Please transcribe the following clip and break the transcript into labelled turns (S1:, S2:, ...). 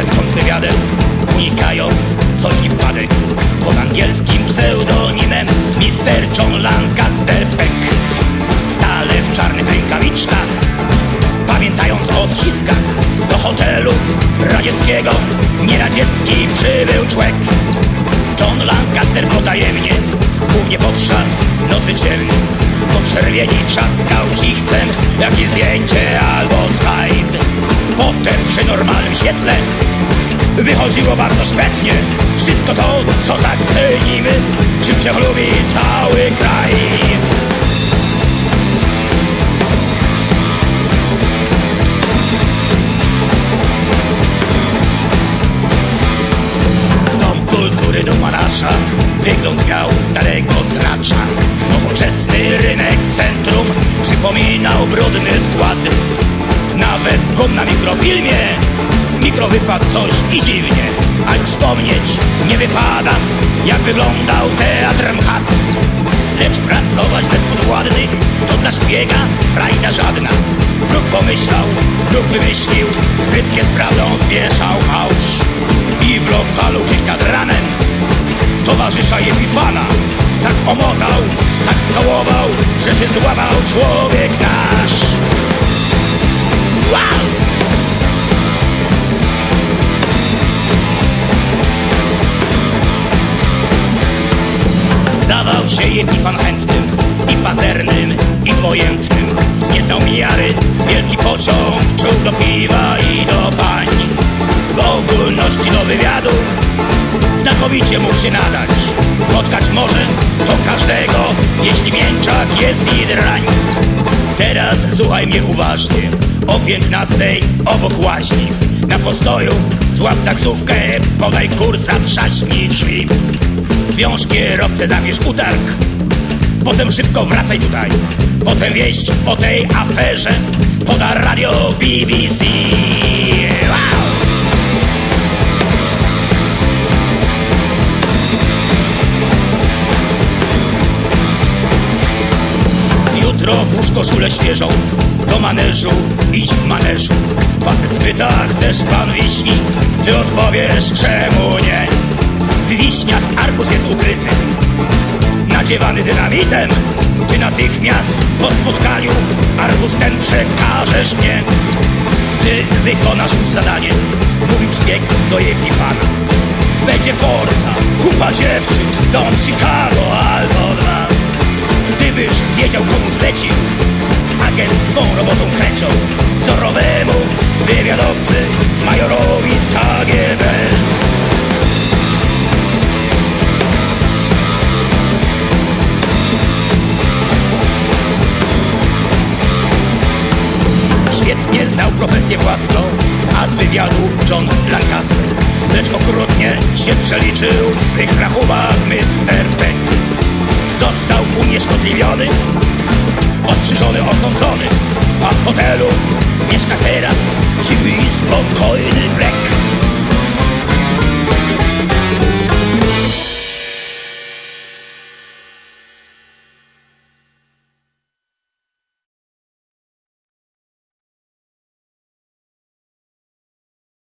S1: przed kontrwywiadem, unikając coś nie wpadek. Pod angielskim pseudonimem Mr. John Lancaster Peck. Stale w czarnych rękawiczkach, pamiętając o odciskach, do hotelu radzieckiego, nieradziecki przybył człek. John Lancaster potajemnie, głównie podczas nocy ciemnej, poczerwieni trzaskał cichcem, jakie zdjęcie albo slajd. Potem przy normalnym świetle. Wychodziło bardzo szpetnie wszystko to, co tak cenimy, czym się chlubi cały kraj. Dom kultury duma nasza. Wygląd miał starego znacza Nowoczesny rynek w centrum Przypominał brudny skład Gum na mikrofilmie. Mikro wypadł coś i dziwnie. A już wspomnieć nie wypada. Jak wyglądał teatr MCHAT Lecz pracować bez podwładnych To dla szpiega frajda żadna. Wróg pomyślał, wróg wymyślił Sprytnie z prawdą zmieszał fałsz. I w lokalu gdzieś nad ranem Towarzysza Epifana. Tak omotał, tak skołował Że się złamał człowiek nasz Zdawał się Epifan chętnym i pazernym i pojętnym. Nie znał miary, wielki pociąg czuł do piwa i do pań. W ogólności do wywiadu znakomicie mógł się nadać. Spotkać może to każdego, jeśli mięczak jest i drań Teraz słuchaj mnie uważnie, o piętnastej obok łaźni. Na postoju złap taksówkę, podaj kursa, trzaśnij drzwi Zwiąż kierowcę, zabierz utarg Potem szybko wracaj tutaj Potem wieść o tej aferze Poda radio BBC wow! Jutro włóż koszulę świeżą Do maneżu, idź w maneżu Facet spyta, chcesz pan wiśni? Ty odpowiesz, czemu nie? W wiśniach arbuz jest ukryty. Nadziewany dynamitem Ty natychmiast po spotkaniu Arbuz ten przekażesz mnie Ty wykonasz już zadanie Mówił szpieg do Epifana Będzie forsa, kupa dziewczyn Dom Chicago albo Znał profesję własną A z wywiadu John Lancaster. Lecz okrutnie się przeliczył W swych rachubach Mr. Peck Został unieszkodliwiony Ostrzyżony, osądzony. A w hotelu mieszka teraz Dziwy i spokojny Grek